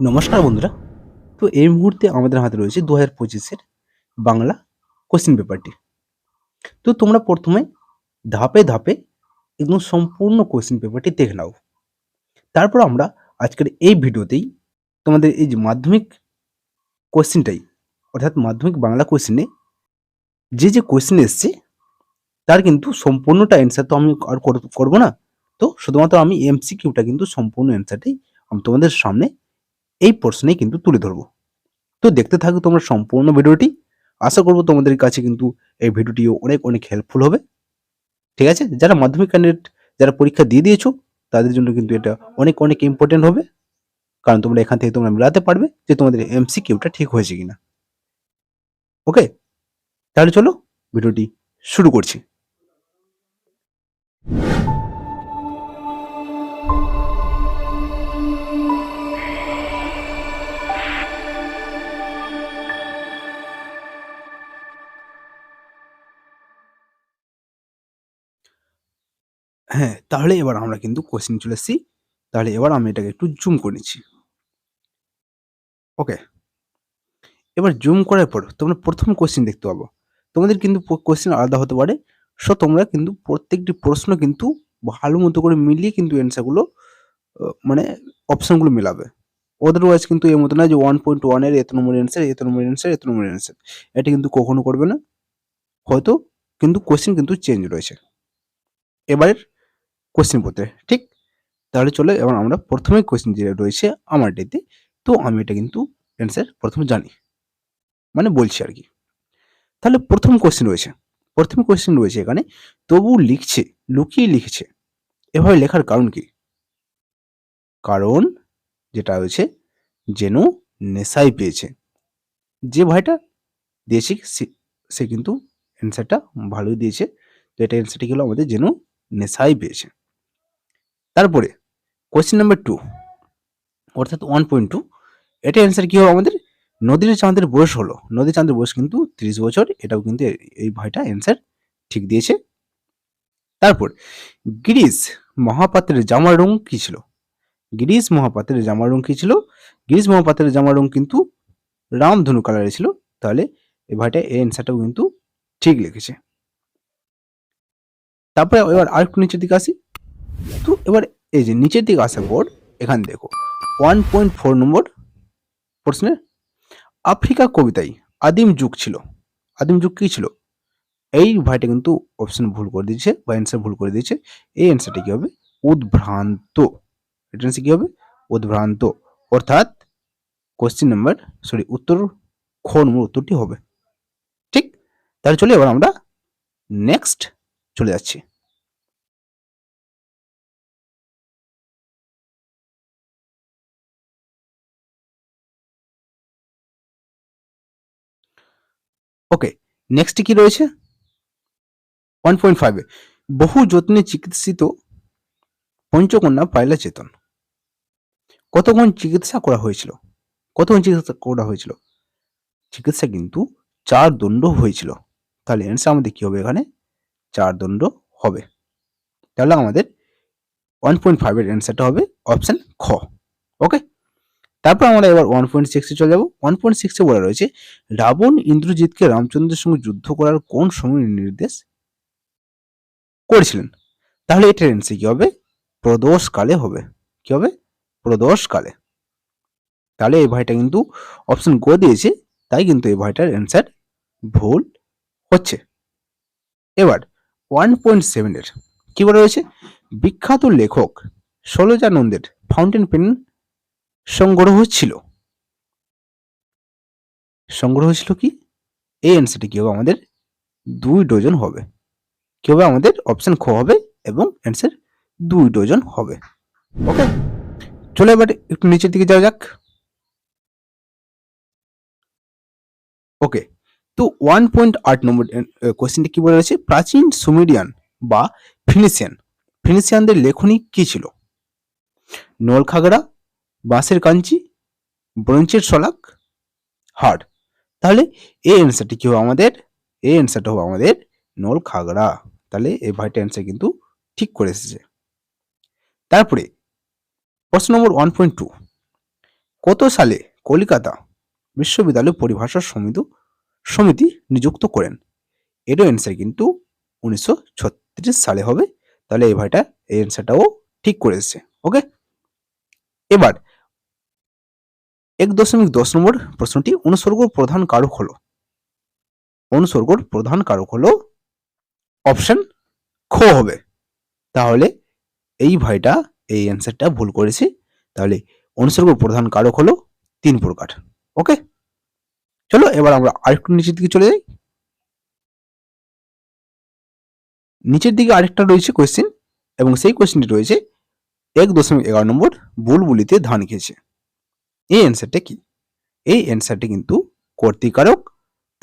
নমস্কার বন্ধুরা। তো এই মুহূর্তে আমাদের হাতে রয়েছে দু হাজার পঁচিশের বাংলা কোশ্চেন পেপারটি তো তোমরা প্রথমে ধাপে ধাপে একদম সম্পূর্ণ কোশ্চেন পেপারটি দেখে নাও। তারপর আমরা আজকের এই ভিডিওতেই তোমাদের এই যে মাধ্যমিক কোশ্চেনটাই অর্থাৎ মাধ্যমিক বাংলা কোশ্চেনে যে যে কোশ্চেন এসছে, তার কিন্তু সম্পূর্ণটা অ্যান্সার তো আমি আর কর- করব না। তো শুধুমাত্র আমি এমসিকিউটা কিন্তু সম্পূর্ণ অ্যান্সারটাই আমি তোমাদের সামনে এই প্রশ্নেই কিন্তু তুলে ধরবো। তো দেখতে থাকো তোমরা সম্পূর্ণ ভিডিওটি। আশা করব তোমাদের কাছে কিন্তু এই ভিডিওটিও অনেক অনেক হেল্পফুল হবে। ঠিক আছে? যারা মাধ্যমিক ক্যান্ডিডেট যারা পরীক্ষা দিয়ে দিয়েছ, তাদের জন্য কিন্তু এটা অনেক অনেক ইম্পর্টেন্ট হবে। কারণ তোমরা এখান থেকে তোমরা মেলাতে পারবে যে তোমাদের এমসি কিউটা ঠিক হয়েছে কিনা। ওকে তাহলে চলো, ভিডিওটি শুরু করছি। তাহলে এবার আমরা কিন্তু কোশ্চেন চলে এসেছি। তাহলে এবার আমি এটাকে একটু জুম করে নিচ্ছি। ওকে এবার জুম করার পর তোমরা প্রথম কোশ্চেন দেখতে পাবো। তোমাদের কিন্তু কোশ্চেন আলাদা হতে পারে। সো তোমরা কিন্তু প্রত্যেকটি প্রশ্ন কিন্তু ভালো মতো করে মিলিয়ে কিন্তু অ্যান্সারগুলো মানে অপশানগুলো মেলাবে। ওয়াইজ কিন্তু এর মতো না যে ওয়ান পয়েন্ট ওয়ানের এত নম্বর অ্যান্সার এত নম্বর অ্যান্সার এত নম্বর অ্যান্সার এটা কিন্তু কখনো করবে না। হয়তো কিন্তু কোশ্চেন কিন্তু চেঞ্জ রয়েছে। এবারের কোশ্চেন পত্রে ঠিক? তাহলে চলে এবার আমরা প্রথমে কোশ্চেন যেটা রয়েছে আমার ডেতে তো আমি এটা কিন্তু অ্যান্সার প্রথমে জানি। মানে বলছি আর কি। তাহলে প্রথম কোশ্চেন রয়েছে। প্রথম কোশ্চেন রয়েছে এখানে, তবু লিখছে, লুকিয়ে লিখছে। এভাবে লেখার কারণ কি? কারণ যেটা রয়েছে, যেন নেশাই পেয়েছে। যে ভাইটা দিয়েছে, সে- কিন্তু অ্যান্সারটা ভালোই দিয়েছে। তো এটা অ্যান্সারটি হলো? আমাদের যেন নেশাই পেয়েছে। তারপরে কোয়েশ্চেন নাম্বার টু অর্থাৎ ওয়ান পয়েন্ট টু এটা অ্যান্সার কী হবে আমাদের? নদীর চাঁদের বয়স হলো। নদীর চাঁদের বয়স কিন্তু তিরিশ বছর, এটাও কিন্তু এই ভাইটা অ্যান্সার ঠিক দিয়েছে। তারপর, গিরিশ মহাপাত্রের জামার রং কী ছিল? গিরিশ মহাপাত্রের জামার রং কী ছিল? গিরিশ মহাপাত্রের জামার রং কিন্তু রামধনু কালারের ছিল। তাহলে এই ভাইটা এই অ্যান্সারটাও কিন্তু ঠিক লিখেছে। তারপরে এবার আরেকটু নিচের দিকে আসি। তো এবার এই যে নিচের দিকে আসার পর এখানে দেখো। ওয়ান পয়েন্ট ফোর নম্বর প্রশ্নে, আফ্রিকা কবিতায় আদিম যুগ ছিল। আদিম যুগ কী ছিল? এই ভাইটা কিন্তু অপশন ভুল করে দিয়েছে বা অ্যান্সার ভুল করে দিয়েছে। এই অ্যান্সারটা কী হবে? উদ্ভ্রান্ত। এটা কী হবে? উদ্ভ্রান্ত। অর্থাৎ কোশ্চেন নাম্বার সরি উত্তর, খ নম্বর উত্তরটি হবে। ঠিক? তাহলে চলে এবার আমরা নেক্সট চলে যাচ্ছি। ওকে নেক্সট কি রয়েছে? ওয়ান পয়েন্ট ফাইভে বহু যত্নে চিকিৎসিত পঞ্চকন্যা পাইলা চেতন কতক্ষণ চিকিৎসা করা হয়েছিল? কতক্ষণ চিকিৎসা করা হয়েছিল? চিকিৎসা কিন্তু চার দণ্ড হয়েছিল। তাহলে অ্যান্সার আমাদের কি হবে এখানে? চার দণ্ড হবে। তাহলে আমাদের ওয়ান পয়েন্ট ফাইভের অ্যান্সারটা হবে অপশান খ। ওকে তারপর আমরা এবার ওয়ান পয়েন্ট সিক্সে চলে যাব। ওয়ান পয়েন্ট সিক্সে বলা রয়েছে, রাবণ ইন্দ্রজিৎকে রামচন্দ্রের সঙ্গে যুদ্ধ করার কোন সময় নির্দেশ করেছিলেন? তাহলে এটার অ্যান্সার কি হবে? প্রদোষকালে হবে। কি হবে? প্রদোষকালে তাহলে এই ভাইটা কিন্তু অপশন গো দিয়েছে, তাই কিন্তু এই ভাইটার অ্যান্সার ভুল হচ্ছে। এবার ওয়ান পয়েন্ট সেভেনের কি বলা রয়েছে? বিখ্যাত লেখক ষোলজানন্দের ফাউন্টেন পেন সংগ্রহ ছিল। সংগ্রহ ছিল কি? এই অ্যান্সারটি কি হবে আমাদের দুই ডজন হবে? কি হবে আমাদের অপশন খ হবে এবং অ্যান্সার দুই ডজন হবে? ওকে চলো এবার একটু নিচের দিকে যাওয়া যাক। ওকে তো ওয়ান পয়েন্ট আট নম্বর কোয়েশ্চেনটা কি বলে রয়েছে প্রাচীন সুমেরিয়ান বা ফিনিশিয়ান ফিনিশিয়ানদের লেখনী কি ছিল? নলখাগড়া বাঁশের কাঞ্চি, ব্রঞ্চের শলাক, হাড়। তাহলে এই অ্যান্সারটি কি হবে আমাদের? এই অ্যান্সারটা হবে আমাদের নল খাগড়া। তাহলে এই ভাইটা অ্যান্সার কিন্তু ঠিক করে এসেছে। তারপরে প্রশ্ন নম্বর ওয়ান পয়েন্ট টু কত সালে কলিকাতা বিশ্ববিদ্যালয় পরিভাষা সমিতি সমিতি নিযুক্ত করেন? এরও অ্যান্সার কিন্তু উনিশশো ছত্রিশ সালে হবে। তাহলে এই ভাইটা এই অ্যান্সারটাও ঠিক করে এসেছে। ওকে এবার এক দশমিক দশ নম্বর প্রশ্নটি অনুসর্গর প্রধান কারক হলো। অনুসর্গর প্রধান কারক হলো অপশন খ হবে। তাহলে এই ভাইটা এই অ্যান্সারটা ভুল করেছে। তাহলে অনুসর্গর প্রধান কারক হলো তিন প্রকার। ওকে চলো এবার আমরা আরেকটু নিচের দিকে চলে যাই। নিচের দিকে আরেকটা রয়েছে কোয়েশ্চেন এবং সেই কোয়েশ্চেনটি রয়েছে এক দশমিক এগারো নম্বর বুলবুলিতে ধান খেয়েছে। এই অ্যান্সারটা কি? এই অ্যান্সারটি কিন্তু কর্তিকারক,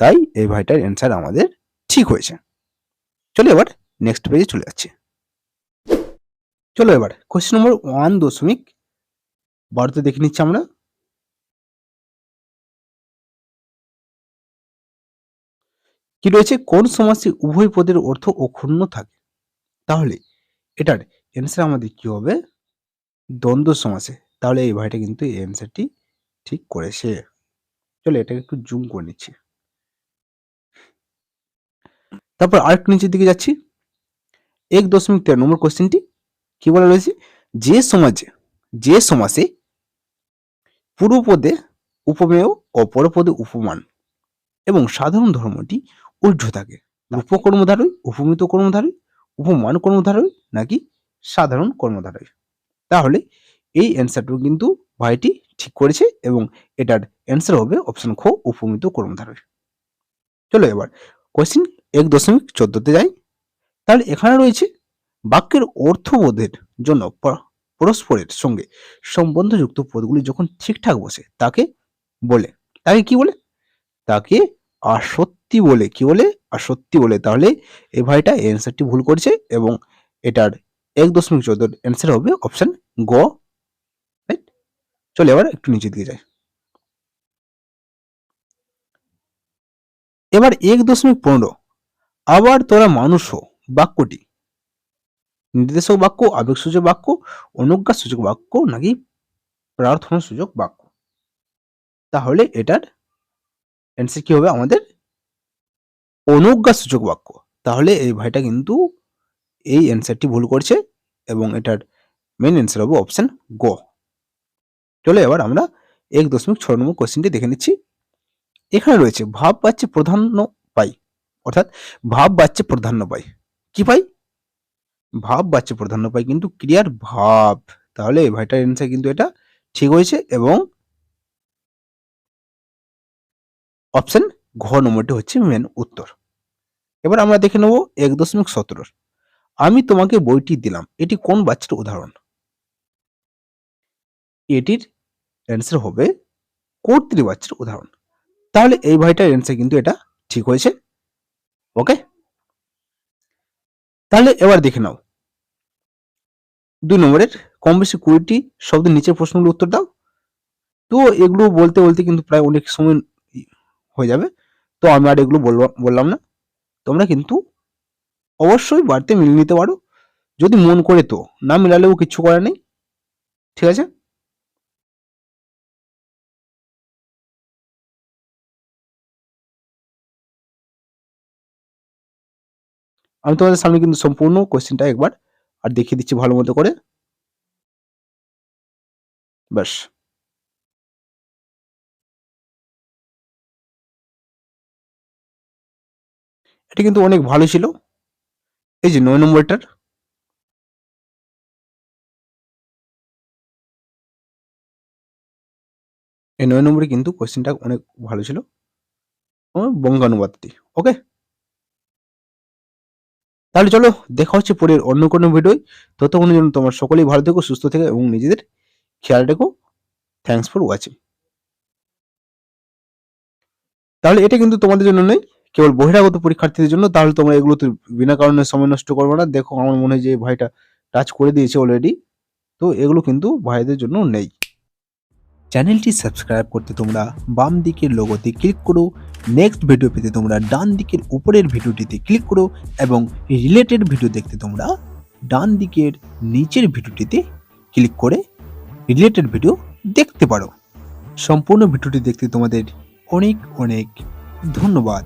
তাই এই ভাইটার অ্যান্সার আমাদের ঠিক হয়েছে। চলো এবার নেক্সট পেজে চলে যাচ্ছি। চলো এবার কোয়েশ্চেন নম্বর ওয়ান দশমিক বারোতে দেখে নিচ্ছি আমরা। কি রয়েছে? কোন সমাসে উভয় পদের অর্থ অক্ষুণ্ণ থাকে? তাহলে এটার অ্যান্সার আমাদের কি হবে? দ্বন্দ্ব সমাসে তাহলে এই ভাইটা কিন্তু এই অ্যান্সারটি ঠিক করেছে। চলো এটাকে একটু জুম করে নিচ্ছি। তারপর আরেকটু নিচের দিকে যাচ্ছি। এক দশমিক তেরো নম্বর কোশ্চেনটি কি বলা রয়েছে? যে সমাজে, যে সমাসে পূর্বপদে উপমেয় ও পরপদে উপমান এবং সাধারণ ধর্মটি ঊর্ধ্ব থাকে। উপকর্মধারয় উপমিত কর্মধারয় উপমান কর্মধারয় নাকি সাধারণ কর্মধারয় তাহলে এই অ্যান্সারটুকু কিন্তু ভাইটি ঠিক করেছে এবং এটার অ্যান্সার হবে অপশন খ, উপমিত কর্মধারয় চলো এবার কোয়েশ্চেন এক দশমিক চোদ্দতে যাই। তাহলে এখানে রয়েছে বাক্যের অর্থবোধের জন্য পরস্পরের সঙ্গে সম্বন্ধযুক্ত পদগুলি যখন ঠিকঠাক বসে, তাকে বলে, তাকে কি বলে? তাকে আসত্যি বলে। কি বলে? আসত্যি বলে। তাহলে এই ভাইটা অ্যান্সারটি ভুল করছে এবং এটার এক দশমিক চোদ্দ অ্যান্সার হবে অপশন গ। চলে এবার একটু নিচে দিকে যায় এবার এক দশমিক পনেরো, আবার তোরা মানুষ বাক্যটি। নির্দেশক বাক্য, আবেগসূচক বাক্য অনুজ্ঞা সূচক বাক্য নাকি প্রার্থনা সূচক বাক্য? তাহলে এটার অ্যান্সার কি হবে আমাদের? অনুজ্ঞা সূচক বাক্য। তাহলে এই ভাইটা কিন্তু এই অ্যান্সারটি ভুল করছে এবং এটার মেন অ্যান্সার হবে অপশন গ। চলো এবার আমরা এক দশমিক ছয় নম্বর কোশ্চেনটি দেখে নিচ্ছি। এখানে রয়েছে ভাব বাচ্চে প্রাধান্য পাই, অর্থাৎ ভাব বাচ্চে প্রাধান্য পাই। কি পাই? ভাব বাচ্চে প্রাধান্য পাই কিন্তু ক্রিয়ার ভাব। তাহলে ভাইটার অ্যান্সার কিন্তু এটা ঠিক হয়েছে এবং অপশন ঘ নম্বরটি হচ্ছে মেন উত্তর। এবার আমরা দেখে নেব এক দশমিক সতেরোর। আমি তোমাকে বইটি দিলাম। এটি কোন বাচ্চার উদাহরণ? এটির অ্যান্সার হবে কর্তৃ বাচ্চার উদাহরণ। তাহলে এই ভাইটার অ্যান্সার কিন্তু এটা ঠিক হয়েছে। ওকে তাহলে এবার দেখে নাও। দুই নম্বরের, কম বেশি কুড়িটি শব্দের নিচের প্রশ্নগুলো উত্তর দাও। তো এগুলো বলতে বলতে কিন্তু প্রায় অনেক সময় হয়ে যাবে। তো আমি আর এগুলো বললাম না। তোমরা কিন্তু অবশ্যই বাড়িতে মিলিয়ে নিতে পারো। যদি মন করে তো, না মিলালেও কিচ্ছু করার নেই। ঠিক আছে? আমি তোমাদের সামনে কিন্তু সম্পূর্ণ কোয়েশ্চেনটা একবার আর দেখিয়ে দিচ্ছি ভালো মতো করে। ব্যাস। এটা কিন্তু অনেক ভালো ছিল। এই যে নয় নম্বরটার। এই নয় নম্বরে কিন্তু কোয়েশ্চেনটা অনেক ভালো ছিল। বঙ্গানুবাদটি। ওকে তাহলে চলো, দেখা হচ্ছে পরের অন্য কোনো ভিডিও ততক্ষণের জন্য তোমার সকলেই ভালো থেকো, সুস্থ থেকো এবং নিজেদের খেয়াল রেখো। থ্যাংকস ফর ওয়াচিং তাহলে এটা কিন্তু তোমাদের জন্য নেই কেবল বহিরাগত পরীক্ষার্থীদের জন্য। তাহলে তোমরা এগুলো তো বিনা কারণে সময় নষ্ট করবে না। দেখো, আমার মনে হয় যে ভাইটা টাচ করে দিয়েছে অলরেডি তো এগুলো কিন্তু ভাইদের জন্য নেই। চ্যানেলটি সাবস্ক্রাইব করতে তোমরা বাম দিকের লোগোতে ক্লিক করো। নেক্সট ভিডিও পেতে তোমরা ডান দিকের উপরের ভিডিওটিতে ক্লিক করো এবং রিলেটেড ভিডিও দেখতে তোমরা ডান দিকের নিচের ভিডিওটিতে ক্লিক করে রিলেটেড ভিডিও দেখতে পারো। সম্পূর্ণ ভিডিওটি দেখতে তোমাদের অনেক অনেক ধন্যবাদ।